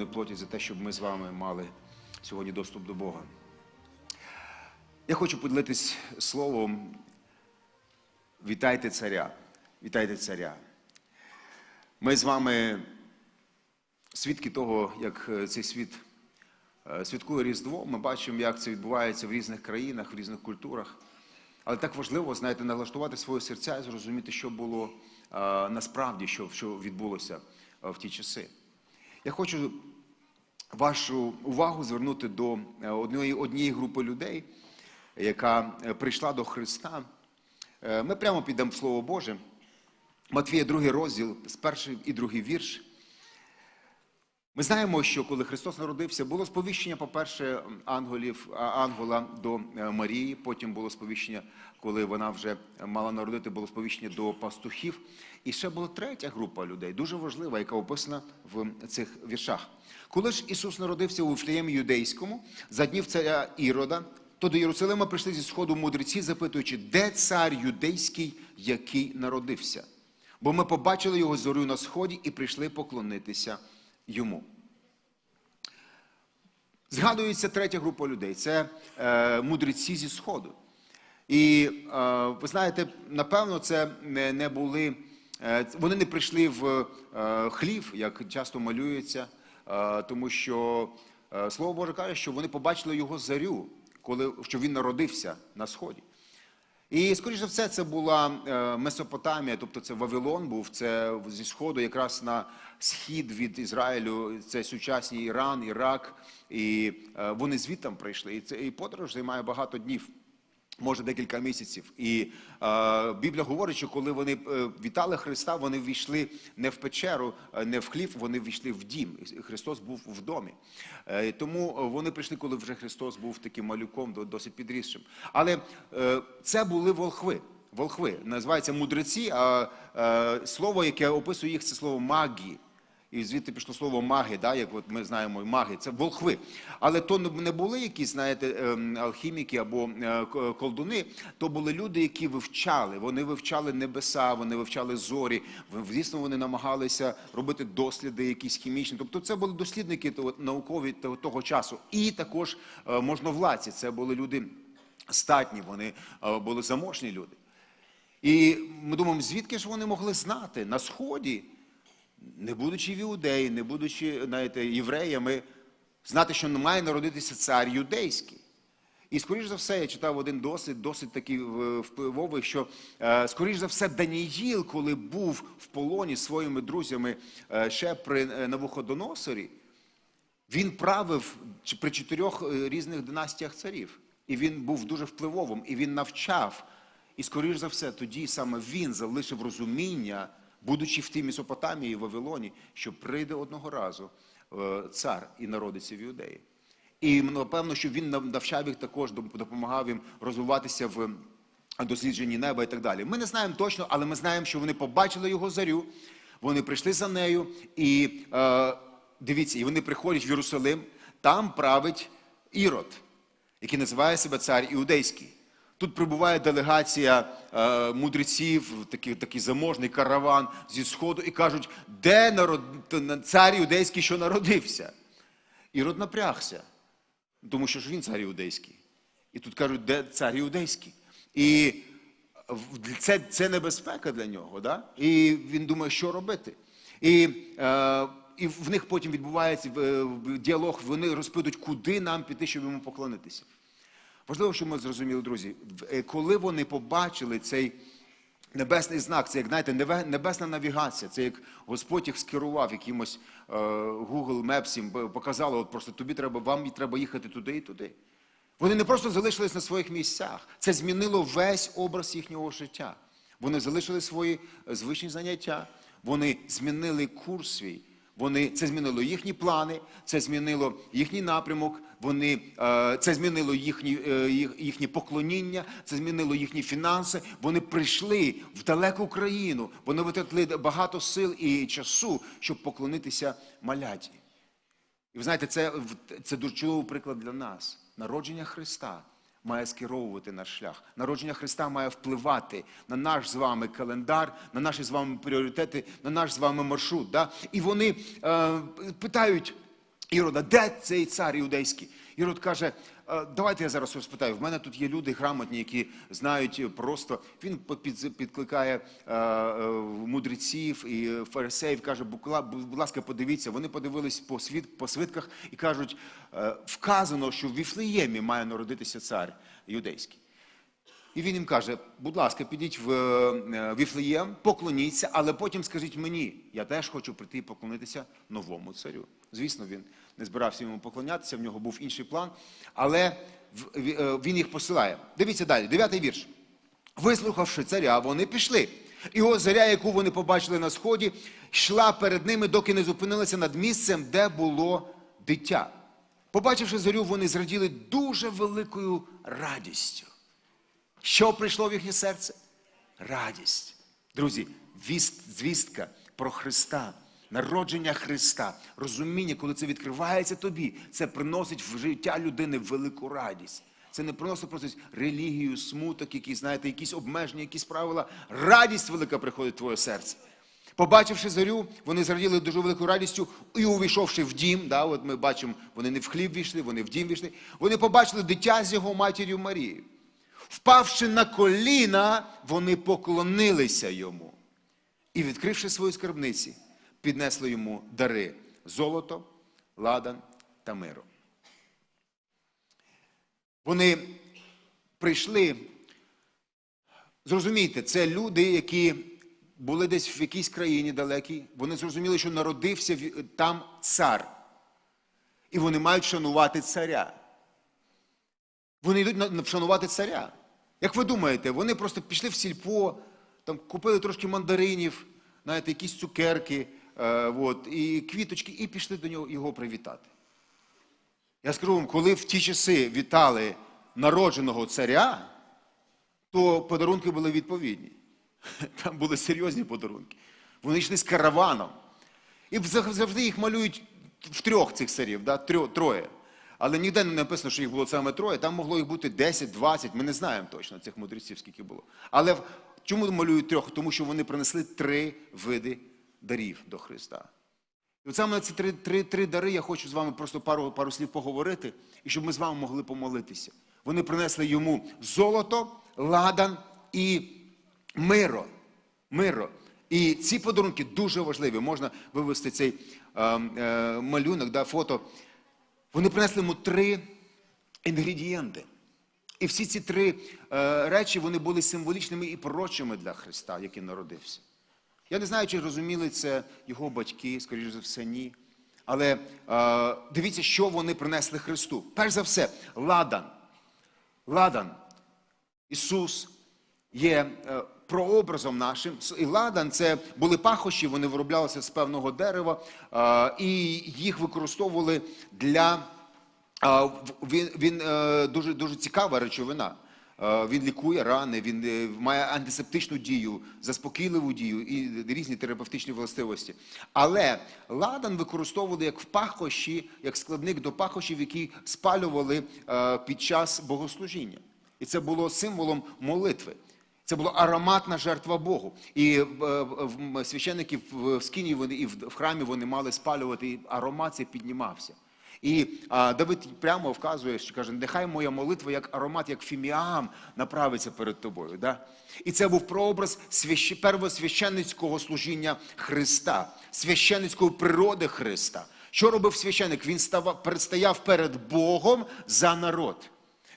вони платять за те, щоб ми з вами мали сьогодні доступ до Бога. Я хочу поділитись словом Вітайте царя. Вітайте царя. Ми з вами свідки того, як е, цей світ е, святкує Різдво. Ми бачимо, як це відбувається в різних країнах, в різних культурах. Але так важливо, знаєте, налаштувати своє серця і зрозуміти, що було е, насправді, що, що відбулося в ті часи. Я хочу вашу увагу звернути до е, однієї, однієї групи людей, яка е, прийшла до Христа. Е, Ми прямо підемо в Слово Боже. Матвія, другий розділ, з перший і другий вірш. Ми знаємо, що коли Христос народився, було сповіщення, по-перше, ангелів, ангела до е, Марії, потім було сповіщення, коли вона вже мала народити, було сповіщення до пастухів. І ще була третя група людей, дуже важлива, яка описана в цих віршах. Коли ж Ісус народився у Вифлеємі юдейському, за днів царя Ірода, то до Єрусалима прийшли зі сходу мудреці, запитуючи, де цар юдейський, який народився? Бо ми побачили його зорю на сході і прийшли поклонитися йому. Згадується третя група людей це е, мудреці зі Сходу. І е, ви знаєте, напевно, це не, не були, е, вони не прийшли в е, хлів, як часто малюється, е, тому що е, Слово Боже каже, що вони побачили його зарю, коли, що він народився на Сході. І, скоріш за все, це була е, Месопотамія, тобто це Вавилон був, це зі Сходу, якраз на схід від Ізраїлю, це сучасний Іран, Ірак. І е, вони звідтам прийшли. І це і подорож займає багато днів. Може декілька місяців, і е, Біблія говорить, що коли вони е, вітали Христа, вони ввійшли не в печеру, е, не в хлів, вони ввійшли в дім. Христос був в домі. Е, тому вони прийшли, коли вже Христос був таким малюком, до- досить підрісшим. Але е, це були волхви. Волхви називаються мудреці, а е, слово, яке описує їх, це слово магі. І звідти пішло слово маги, да, як от ми знаємо, маги, це волхви. Але то не були якісь, знаєте, ем, алхіміки або е, колдуни, то були люди, які вивчали. Вони вивчали небеса, вони вивчали зорі. Звісно, вони намагалися робити досліди, якісь хімічні. Тобто, це були дослідники наукові того- часу. І також е, можновладці. Це були люди статні, вони е, були заможні люди. І ми думаємо, звідки ж вони могли знати на сході? Не будучи в іудеї, не будучи знаєте, євреями, знати, що має народитися цар юдейський. І, скоріш за все, я читав один досить, досить такий е, впливовий, що, е, скоріш за все, Даніїл, коли був в полоні зі своїми друзями е, ще при Навуходоносорі, він правив при чотирьох різних династіях царів. І він був дуже впливовим, і він навчав. І, скоріш за все, тоді саме він залишив розуміння, будучи в тій Месопотамії, Вавилоні, що прийде одного разу е, цар і народиться в Іудеї. І напевно, що він нав- навчав їх також, допомагав їм розвиватися в дослідженні неба і так далі. Ми не знаємо точно, але ми знаємо, що вони побачили його зарю, вони прийшли за нею, і е, дивіться, і вони приходять в Єрусалим, там править Ірод, який називає себе цар Іудейський. Тут прибуває делегація е, мудреців, такий, такий заможний караван зі сходу, і кажуть, де народ... цар іудейський, що народився? Ірод напрягся, тому що ж він цар іудейський. І тут кажуть, де цар іудейський. І це, це небезпека для нього. Да? І він думає, що робити. І, е, і в них потім відбувається діалог, вони розпитують, куди нам піти, щоб йому поклонитися. Важливо, щоб ми зрозуміли, друзі, е, коли вони побачили цей небесний знак, це як знаєте, небесна навігація, це як Господь їх скерував якимось е, Google Maps, їм показало, от просто тобі треба, вам треба їхати туди і туди. Вони не просто залишились на своїх місцях, це змінило весь образ їхнього життя. Вони залишили свої е, звичні заняття, вони змінили курс свій. Вони це змінило їхні плани, це змінило їхній напрямок. Вони е, це змінило їхні, е, їх- їхнє поклоніння, це змінило їхні фінанси. Вони прийшли в далеку країну. Вони витратили багато сил і часу, щоб поклонитися маляті. І ви знаєте, це, це дуже чудовий приклад для нас. Народження Христа має скеровувати наш шлях. Народження Христа має впливати на наш з вами календар, на наші з вами пріоритети, на наш з вами маршрут. Да? І вони е, питають, Ірода, де цей цар іудейський? Ірод каже, «Е, давайте я зараз розпитаю. В мене тут є люди грамотні, які знають просто. Він підкликає е, е, мудреців і фарисеїв, каже, будь ласка, подивіться. Вони подивились по, світ, по свитках і кажуть, «Е, вказано, що в Віфлеємі має народитися цар юдейський. І він їм каже: будь ласка, підіть в Віфлеєм, поклоніться, але потім скажіть мені, я теж хочу прийти і поклонитися новому царю. Звісно, він не збирався йому поклонятися, в нього був інший план, але е, він їх посилає. Дивіться далі, дев'ятий вірш. Вислухавши царя, вони пішли. І ось заря, яку вони побачили на сході, йшла перед ними, доки не зупинилася над місцем, де було дитя. Побачивши зорю, вони зраділи дуже великою радістю. Що прийшло в їхнє серце? Радість. Друзі, звістка про Христа, народження Христа, розуміння, коли це відкривається тобі, це приносить в життя людини велику радість. Це не приносить просто релігію, смуток, якісь, знаєте, якісь обмеження, якісь правила. Радість велика приходить в твоє серце. Побачивши зорю, вони зраділи дуже великою радістю і увійшовши в дім, да, от ми бачимо, вони не в хліб війшли, вони в дім війшли. Вони побачили дитя з його матір'ю Марією. Впавши на коліна, вони поклонилися йому. І, відкривши свої скарбниці, піднесли йому дари золото, ладан та миро. Вони прийшли. Зрозумійте, це люди, які були десь в якійсь країні далекій. Вони зрозуміли, що народився там цар. І вони мають шанувати царя. Вони йдуть вшанувати царя. Як ви думаєте, вони просто пішли в сільпо, там купили трошки мандаринів, знаєте, якісь цукерки, от, і квіточки, і пішли до нього його привітати. Я скажу вам, коли в ті часи вітали народженого царя, то подарунки були відповідні. Там були серйозні подарунки. Вони йшли з караваном. І завжди їх малюють в трьох цих царів, да? троє. Але ніде не написано, що їх було саме троє. Там могло їх бути 10, 20, ми не знаємо точно цих мудреців, скільки було. Але чому малюють трьох? Тому що вони принесли три види дарів до Христа. І от саме ці три, три, три дари я хочу з вами просто пару, пару слів поговорити, і щоб ми з вами могли помолитися. Вони принесли йому золото, ладан і миро. миро. І ці подарунки дуже важливі. Можна вивести цей е, е, малюнок, да, фото. Вони принесли йому три інгредієнти. І всі ці три е, речі вони були символічними і пророчими для Христа, який народився. Я не знаю, чи розуміли це його батьки, скоріш за все, ні. Але е, дивіться, що вони принесли Христу. Перш за все, ладан. Ладан. Ісус є е, прообразом нашим. І ладан це були пахощі, вони вироблялися з певного дерева, е, і їх використовували для. В- Він, він е, дуже, дуже цікава речовина. Е, Він лікує рани, він е, має антисептичну дію, заспокійливу дію і різні терапевтичні властивості. Але ладан використовували як в пахощі, як складник до пахощів, які спалювали е, під час богослужіння. І це було символом молитви. Це була ароматна жертва Богу. І священники в скині вони і в храмі вони мали спалювати, і аромат цей піднімався. І а, Давид прямо вказує, що каже, нехай моя молитва як аромат, як фіміам направиться перед тобою. Да? І це був прообраз свящ... первосвященницького служіння Христа, священницької природи Христа. Що робив священник? Він став... предстояв перед Богом за народ.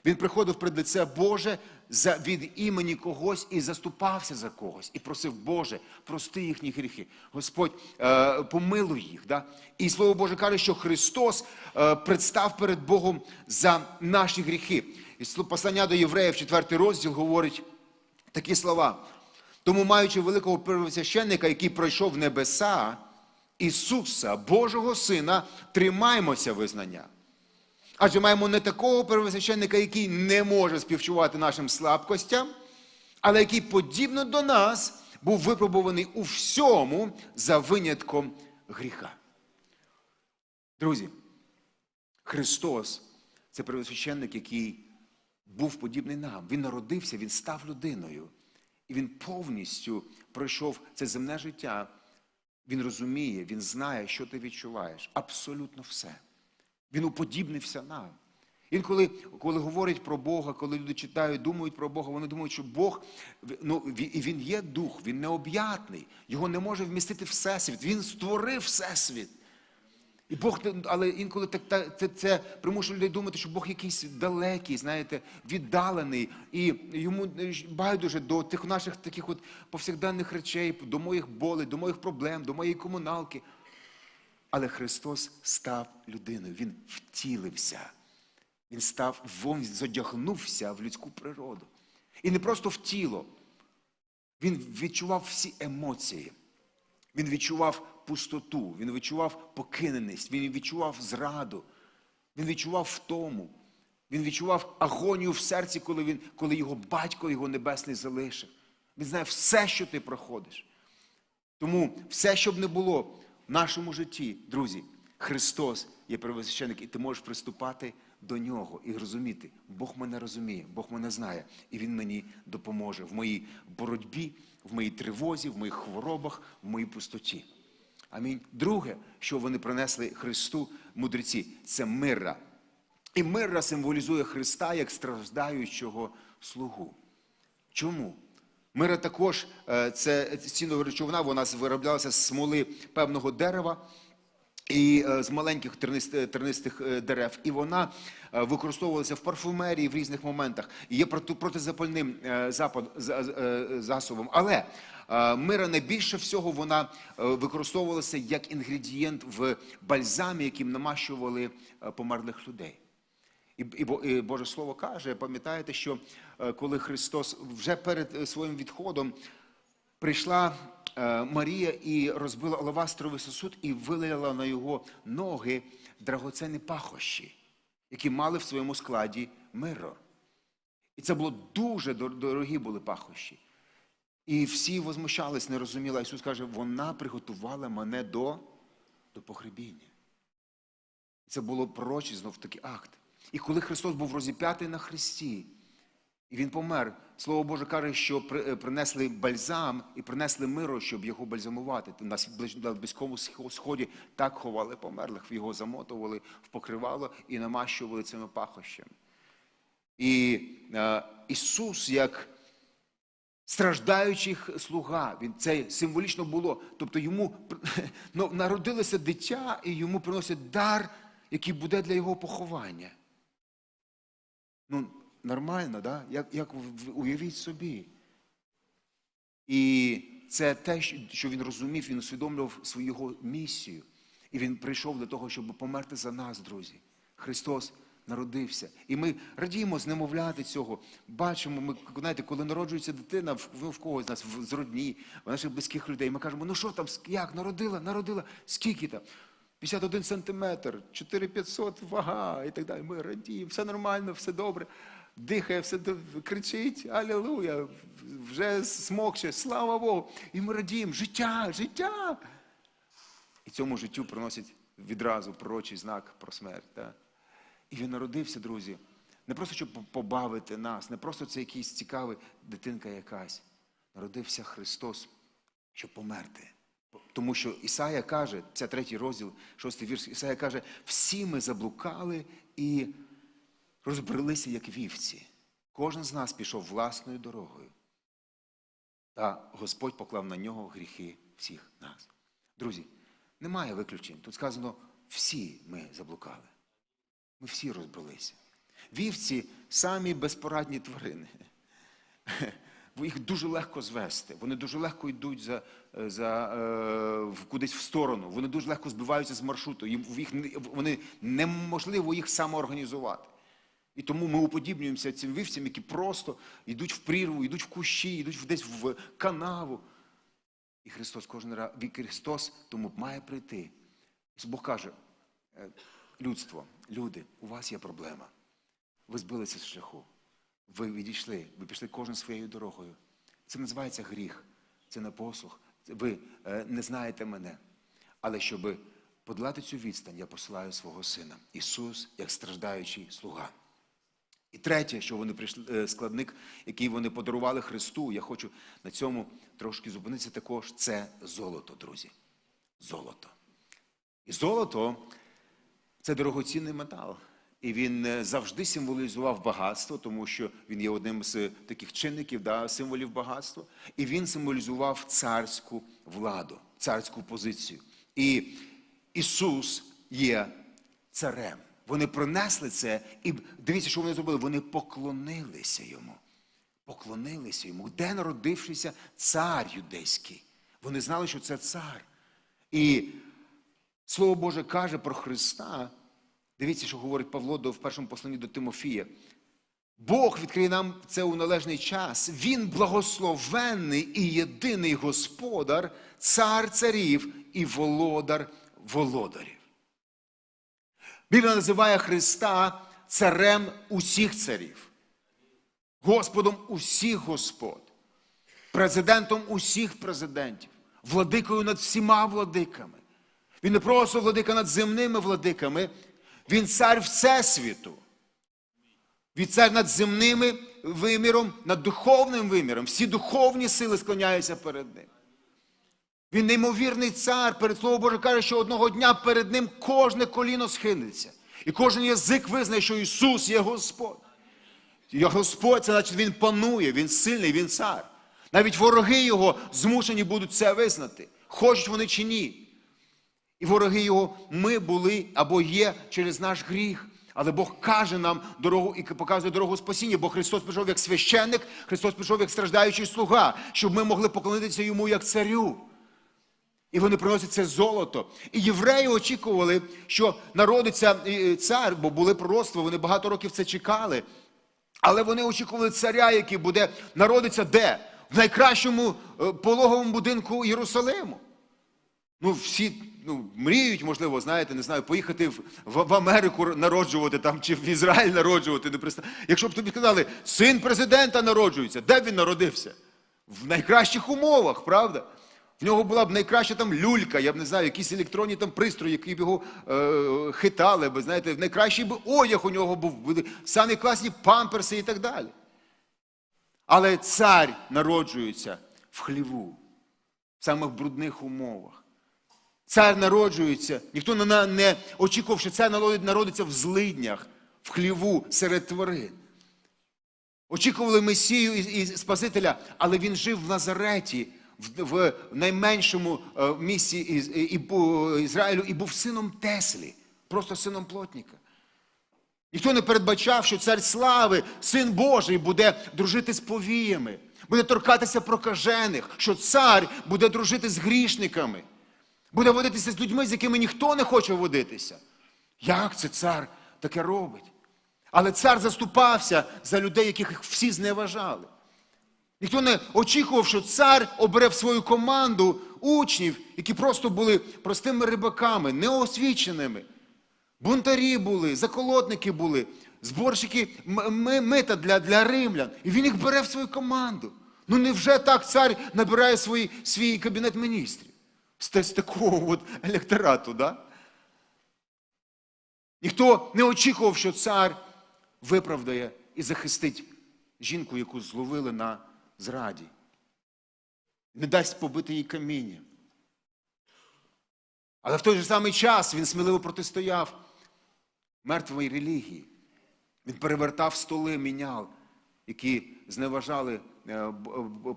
Він приходив пред лице Боже за, від імені когось і заступався за когось, і просив, Боже, прости їхні гріхи. Господь, е, помилуй їх. Да? І Слово Боже каже, що Христос е, представ перед Богом за наші гріхи. І послання до євреїв, 4 розділ, говорить такі слова. Тому, маючи великого первосвященника, який пройшов небеса, Ісуса, Божого Сина, тримаймося визнання. Адже маємо не такого первосвященника, який не може співчувати нашим слабкостям, але який, подібно до нас, був випробуваний у всьому за винятком гріха. Друзі, Христос це первосвященник, який був подібний нам. Він народився, він став людиною. І він повністю пройшов це земне життя. Він розуміє, він знає, що ти відчуваєш. Абсолютно все. Він уподібнився нам. Інколи, коли говорять про Бога, коли люди читають, думають про Бога, вони думають, що Бог ну, він, є дух, він необ'ятний, його не може вмістити всесвіт. Він створив всесвіт. І Бог, але інколи так, так, це, це примушує людей думати, що Бог якийсь далекий, знаєте, віддалений, і йому байдуже до тих наших таких от повсякденних речей, до моїх болей, до моїх проблем, до моєї комуналки. Але Христос став людиною, Він втілився. Він став, він задягнувся в людську природу. І не просто в тіло. Він відчував всі емоції. Він відчував пустоту, він відчував покиненість, він відчував зраду, він відчував втому, він відчував агонію в серці, коли, він, коли його батько, його небесний залишив. Він знає все, що ти проходиш. Тому все, що б не було в нашому житті, друзі, Христос є первосвященик, і ти можеш приступати до нього і розуміти, Бог мене розуміє, Бог мене знає, і Він мені допоможе в моїй боротьбі, в моїй тривозі, в моїх хворобах, в моїй пустоті. Амінь. Друге, що вони принесли Христу, мудреці, це мирра. І мирра символізує Христа як страждаючого слугу. Чому? Мира також е, це цінова речовина, вона вироблялася з смоли певного дерева і е, з маленьких тернистих, е, дерев. І вона використовувалася в парфумерії в різних моментах. І є протизапальним засобом. Але мира найбільше всього вона використовувалася як інгредієнт в бальзамі, яким намащували померлих людей. І, Боже Слово каже, пам'ятаєте, що е, коли Христос вже перед е, своїм відходом прийшла е, Марія і розбила алавастровий сосуд і вилила на його ноги драгоценні пахощі, які мали в своєму складі миро. І це було дуже дорогі були пахощі. І всі возмущались, не розуміли. А Ісус каже, вона приготувала мене до, до погребіння. Це було пророчий знов такий акт. І коли Христос був розіп'ятий на Христі, і Він помер, Слово Боже каже, що е, принесли бальзам і принесли миро, щоб його бальзамувати. На близькому сході так ховали померлих, його замотували в покривало і намащували цими пахощами. І е, Ісус, як страждаючих слуга, він це символічно було. Тобто йому ну, народилося дитя, і йому приносять дар, який буде для його поховання. Ну, нормально, да? як як уявіть собі. І це те, що він розумів, він усвідомлював свою місію. І він прийшов для того, щоб померти за нас, друзі. Христос народився. І ми радіємо знемовляти цього. Бачимо, ми, знаєте, коли народжується дитина, в, в когось з нас в, з родні, в наших близьких людей, ми кажемо, ну що там, як, народила, народила, скільки там? 51 сантиметр, 4500 вага і так далі. Ми радіємо, все нормально, все добре. Дихає, все кричить, Алілуя, вже смокче, слава Богу. І ми радіємо, життя, життя. І цьому життю приносять відразу пророчий знак про смерть. Так? І він народився, друзі, не просто щоб побавити нас, не просто це якийсь цікавий дитинка якась. Народився Христос, щоб померти. Тому що Ісая каже, це третій розділ, шостий вірш, Ісая каже, всі ми заблукали і розбрелися, як вівці. Кожен з нас пішов власною дорогою. Та Господь поклав на нього гріхи всіх нас. Друзі, немає виключень. Тут сказано, всі ми заблукали. Ми всі розбралися. Вівці самі безпорадні тварини їх дуже легко звести. Вони дуже легко йдуть за, за, е, кудись в сторону. Вони дуже легко збиваються з маршруту. Їх, вони неможливо їх самоорганізувати. І тому ми уподібнюємося цим вівцям, які просто йдуть в прірву, йдуть в кущі, йдуть десь в канаву. І Христос кожен раз, Христос тому має прийти. І Бог каже, «Е, людство, люди, у вас є проблема. Ви збилися з шляху. Ви відійшли, ви пішли кожен своєю дорогою. Це називається гріх, це не послух. Ви е, не знаєте мене. Але щоб подолати цю відстань, я посилаю свого сина. Ісус, як страждаючий слуга. І третє, що вони прийшли, е, складник, який вони подарували Христу, я хочу на цьому трошки зупинитися також, це золото, друзі. Золото. І золото Це дорогоцінний метал. І він е, завжди символізував багатство, тому що він є одним з таких чинників, да, символів багатства. І він символізував царську владу, царську позицію. І Ісус є царем. Вони принесли це, і дивіться, що вони зробили. Вони поклонилися йому. Поклонилися йому. Де народившийся цар юдейський? Вони знали, що це цар. І Слово Боже каже про Христа. Дивіться, що говорить Павло в першому посланні до Тимофія. Бог відкриє нам це у належний час. Він благословенний і єдиний господар, цар царів і володар володарів. Біблія називає Христа царем усіх царів, Господом усіх господ, президентом усіх президентів, владикою над всіма владиками. Він не просто владика над земними владиками, він цар Всесвіту. Він цар над земними виміром, над духовним виміром. Всі духовні сили склоняються перед ним. Він неймовірний цар. Перед Словом Боже каже, що одного дня перед ним кожне коліно схилиться. І кожен язик визнає, що Ісус є Господь. І Господь, це значить Він панує, Він сильний, Він цар. Навіть вороги Його змушені будуть це визнати. Хочуть вони чи ні. І вороги Його ми були або є через наш гріх. Але Бог каже нам дорогу і показує дорогу спасіння, бо Христос прийшов як священник, Христос прийшов як страждаючий слуга, щоб ми могли поклонитися йому як царю. І вони приносять це золото. І євреї очікували, що народиться е, цар, бо були пророцтва, вони багато років це чекали. Але вони очікували царя, який буде народиться де? В найкращому е, пологовому будинку Єрусалиму. Ну, всі ну, мріють, можливо, знаєте, не знаю, поїхати в, в, в Америку народжувати там чи в Ізраїль народжувати. Не приста... Якщо б тобі сказали, син президента народжується, де він народився? В найкращих умовах, правда? В нього була б найкраща там люлька, я б не знаю, якісь електронні там пристрої, які б його е, хитали, б, знаєте, найкращий би одяг у нього був, самі класні памперси і так далі. Але цар народжується в хліву, в самих брудних умовах. Цар народжується, ніхто не, очікував, що цар народиться в злиднях, в хліву серед тварин. Очікували Месію і, Спасителя, але він жив в Назареті, в, найменшому е, місці Ізраїлю, і був сином Теслі, просто сином плотника. Ніхто не передбачав, що цар слави, син Божий, буде дружити з повіями, буде торкатися прокажених, що цар буде дружити з грішниками, буде водитися з людьми, з якими ніхто не хоче водитися. Як це цар таке робить? Але цар заступався за людей, яких всі зневажали. Ніхто не очікував, що цар обере в свою команду учнів, які просто були простими рибаками, неосвіченими. Бунтарі були, заколотники були, зборщики мита для, для римлян. І він їх бере в свою команду. Ну невже так цар набирає свій, свій кабінет міністрів? З, такого от електорату, да? Ніхто не очікував, що цар виправдає і захистить жінку, яку зловили на зраді. Не дасть побити їй каміння. Але в той же самий час він сміливо протистояв мертвої релігії. Він перевертав столи мінял, які зневажали е,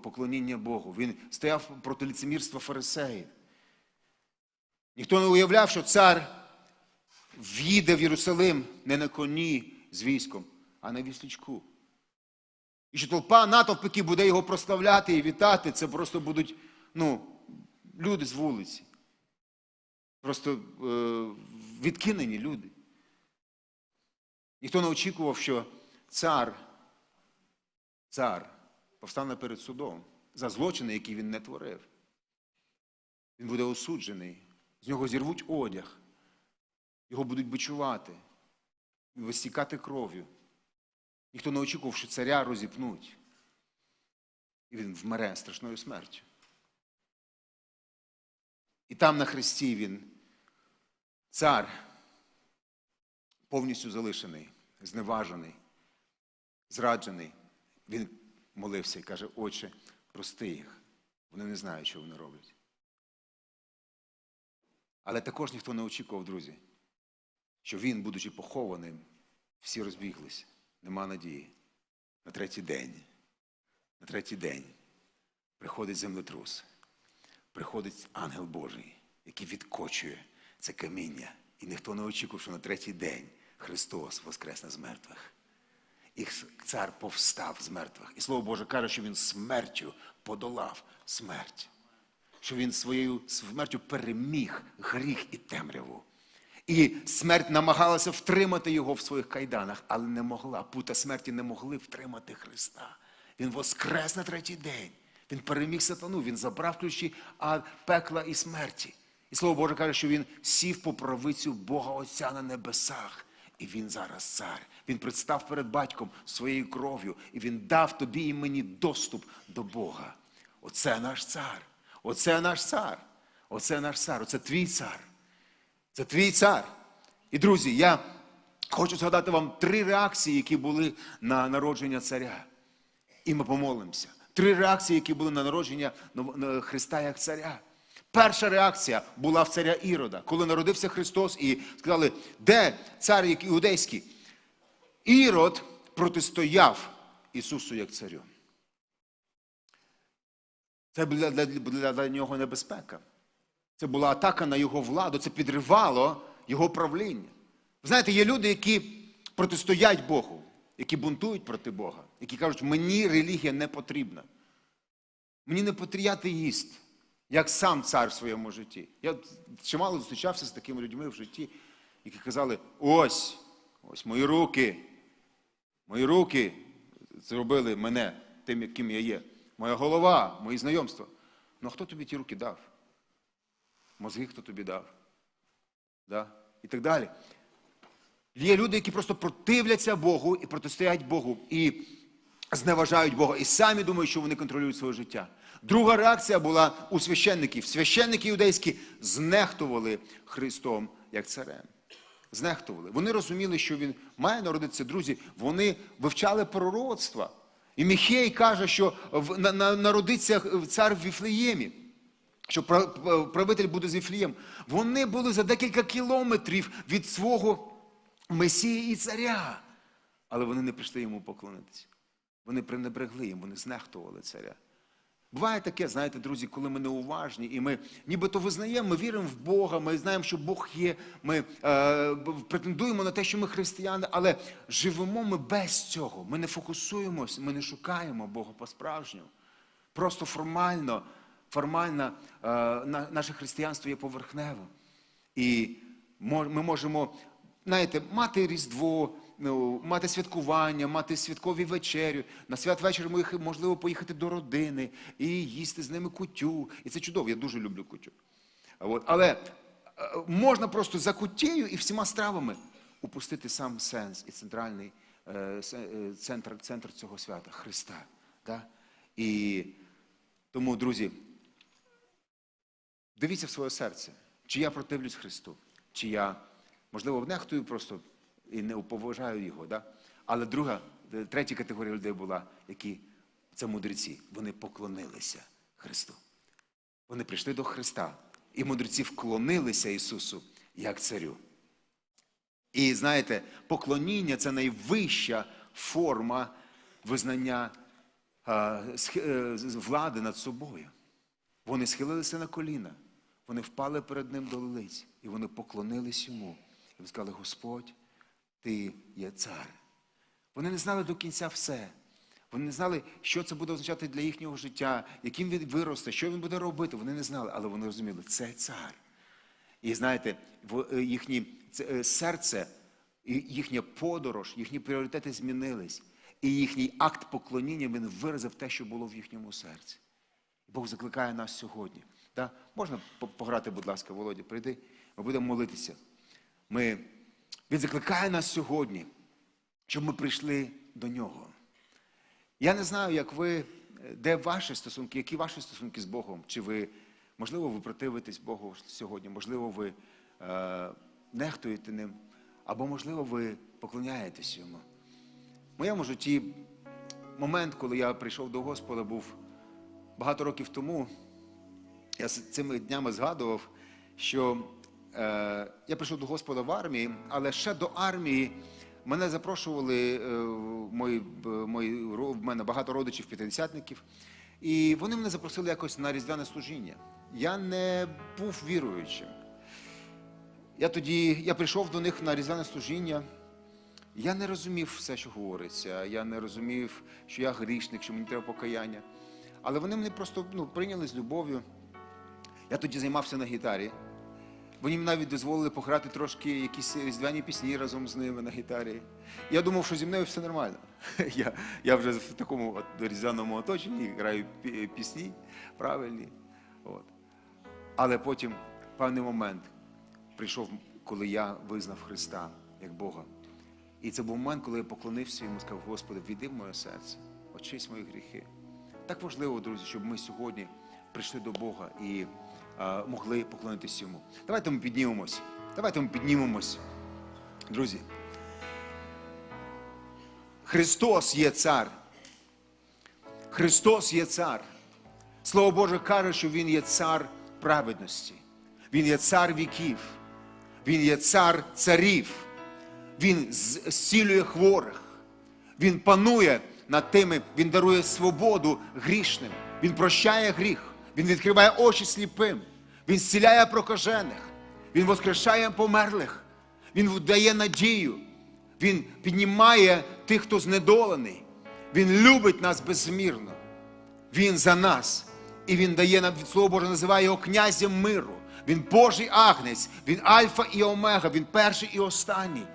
поклоніння Богу. Він стояв проти лицемірства фарисеїв. Ніхто не уявляв, що цар в'їде в Єрусалим не на коні з військом, а на віслючку. І що толпа натовп, який буде його прославляти і вітати, це просто будуть ну, люди з вулиці. Просто е, відкинені люди. Ніхто не очікував, що цар, цар повстане перед судом за злочини, які він не творив. Він буде осуджений, з нього зірвуть одяг, його будуть бичувати, вистікати кров'ю. Ніхто не очікував, що царя розіпнуть. І він вмре страшною смертю. І там на хресті він, цар, повністю залишений, зневажений, зраджений. Він молився і каже, Отче, прости їх. Вони не знають, що вони роблять. Але також ніхто не очікував, друзі, що він, будучи похованим, всі розбіглись, нема надії. На третій день, на третій день приходить землетрус, приходить ангел Божий, який відкочує це каміння. І ніхто не очікував, що на третій день Христос воскресне з мертвих. І цар повстав з мертвих. І слово Боже каже, що він смертю подолав смерть. Що він своєю смертю переміг гріх і темряву. І смерть намагалася втримати його в своїх кайданах, але не могла. Пута смерті не могли втримати Христа. Він воскрес на третій день. Він переміг сатану, він забрав ключі а пекла і смерті. І слово Боже каже, що він сів по правицю Бога Отця на небесах. І він зараз цар. Він представ перед батьком своєю кров'ю, і він дав тобі і мені доступ до Бога. Оце наш цар. Оце наш цар. Оце наш цар. Оце твій цар. Це твій цар. І друзі, я хочу згадати вам три реакції, які були на народження царя. І ми помолимося. Три реакції, які були на народження Христа як царя. Перша реакція була в царя Ірода, коли народився Христос, і сказали, де цар іудейський? Ірод протистояв Ісусу як царю. Це була для, для, для нього небезпека. Це була атака на його владу, це підривало його правління. Ви знаєте, є люди, які протистоять Богу, які бунтують проти Бога, які кажуть, мені релігія не потрібна. Мені не потрібен атеїст, як сам цар в своєму житті. Я чимало зустрічався з такими людьми в житті, які казали: ось, ось мої руки, мої руки зробили мене тим, яким я є. Моя голова, мої знайомства. Ну а хто тобі ті руки дав? Мозги хто тобі дав? Да? І так далі. Є люди, які просто противляться Богу і протистоять Богу, і зневажають Бога, і самі думають, що вони контролюють своє життя. Друга реакція була у священників. Священники юдейські знехтували Христом як царем. Знехтували. Вони розуміли, що він має народитися, друзі. Вони вивчали пророцтва. І Міхей каже, що народиться цар в Віфлеємі що правитель буде з Віфлеєм. Вони були за декілька кілометрів від свого Месії і царя. Але вони не прийшли йому поклонитися. Вони пренебрегли їм, вони знехтували царя. Буває таке, знаєте, друзі, коли ми неуважні, і ми нібито визнаємо, ми віримо в Бога, ми знаємо, що Бог є, ми е, претендуємо на те, що ми християни, але живемо ми без цього. Ми не фокусуємось, ми не шукаємо Бога по-справжньому. Просто формально, формально е, наше християнство є поверхневим. І ми можемо, знаєте, мати Різдво, ну, мати святкування, мати святкові вечерю. На святвечір можливо поїхати до родини і їсти з ними кутю. І це чудово, я дуже люблю кутю. От. Але е, можна просто за кутєю і всіма стравами упустити сам сенс і центральний е, е, центр, центр цього свята Христа. Да? І тому, друзі, Дивіться в своє серце, чи я противлюсь Христу, чи я, можливо, нехтую просто і не поважаю його. Да? Але друга, третя категорія людей була, які це мудреці. Вони поклонилися Христу. Вони прийшли до Христа, і мудреці вклонилися Ісусу як царю. І знаєте, поклоніння це найвища форма визнання е, влади над собою. Вони схилилися на коліна, вони впали перед ним до лиць, і вони поклонились йому. І сказали, Господь, ти є цар. Вони не знали до кінця все. Вони не знали, що це буде означати для їхнього життя, яким він виросте, що він буде робити. Вони не знали, але вони розуміли, це цар. І знаєте, е, їхнє е, серце, їхня подорож, їхні пріоритети змінились. І їхній акт поклоніння він виразив те, що було в їхньому серці. Бог закликає нас сьогодні. Да? Можна пограти, будь ласка, Володя, прийди, ми будемо молитися. Ми... Він закликає нас сьогодні, щоб ми прийшли до нього. Я не знаю, як ви, де ваші стосунки, які ваші стосунки з Богом? Чи ви, можливо, ви противитесь Богу сьогодні, можливо, ви е, нехтуєте ним, або, можливо, ви поклоняєтесь йому. В моєму житті момент, коли я прийшов до Господа, був багато років тому. Я цими днями згадував, що я прийшов до Господа в армії, але ще до армії мене запрошували е, мої, е, мої, в мене багато родичів п'ятидесятників, і вони мене запросили якось на різдвяне служіння. Я не був віруючим. Я тоді я прийшов до них на різдвяне служіння. Я не розумів все, що говориться. Я не розумів, що я грішник, що мені треба покаяння. Але вони мене просто ну, прийняли з любов'ю. Я тоді займався на гітарі. Вони мені навіть дозволили пограти трошки якісь різдвяні пісні разом з ними на гітарі. Я думав, що зі мною все нормально. Я, я вже в такому різдвяному оточенні граю пісні правильні. От. Але потім певний момент прийшов, коли я визнав Христа як Бога. І це був момент, коли я поклонився йому і сказав, Господи, війди в моє серце, очись мої гріхи. Так важливо, друзі, щоб ми сьогодні прийшли до Бога і могли поклонитися йому. Давайте ми піднімемось. Давайте ми піднімемось. Друзі. Христос є цар. Христос є цар. Слово Боже каже, що Він є цар праведності. Він є цар віків. Він є цар царів. Він зцілює хворих. Він панує над тими, він дарує свободу грішним. Він прощає гріх. Він відкриває очі сліпим. Він зціляє прокажених. Він воскрешає померлих. Він дає надію. Він піднімає тих, хто знедолений. Він любить нас безмірно. Він за нас. І він дає нам від Слово Боже, називає його князем миру. Він Божий агнець, він Альфа і Омега, він перший і останній.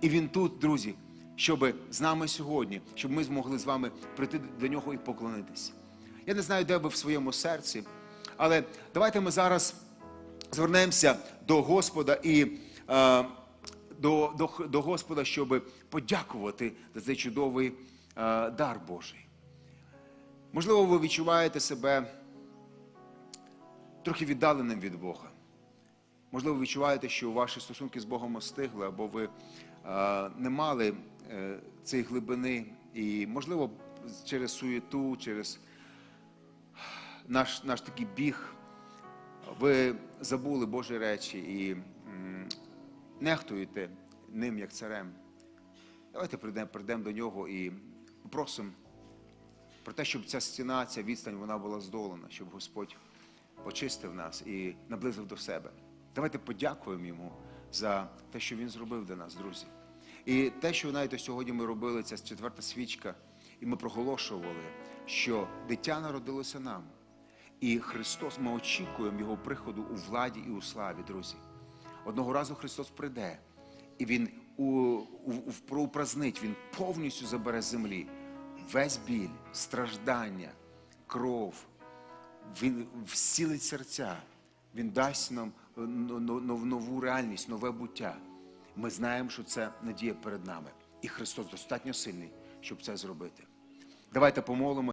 І він тут, друзі, щоб з нами сьогодні, щоб ми змогли з вами прийти до нього і поклонитись. Я не знаю, де ви в своєму серці, але давайте ми зараз звернемося до Господа і е, до, до, до Господа, щоб подякувати за цей чудовий е, дар Божий. Можливо, ви відчуваєте себе трохи віддаленим від Бога. Можливо, ви відчуваєте, що ваші стосунки з Богом остигли, або ви е, не мали е, цієї глибини. І, можливо, через суєту, через наш, наш такий біг, ви забули Божі речі і нехтуєте ним як царем. Давайте прийдемо, прийдемо до нього і попросимо про те, щоб ця стіна, ця відстань, вона була здолана, щоб Господь очистив нас і наблизив до себе. Давайте подякуємо йому за те, що він зробив для нас, друзі. І те, що знаєте, сьогодні ми робили, ця четверта свічка, і ми проголошували, що дитя народилося нам. І Христос, ми очікуємо Його приходу у владі і у славі, друзі. Одного разу Христос прийде, і Він у, у, проупразнить, Він повністю забере землі весь біль, страждання, кров. Він всілить серця, Він дасть нам е, но- но- но- нову реальність, нове буття. Ми знаємо, що це надія перед нами. І Христос достатньо сильний, щоб це зробити. Давайте помолимо.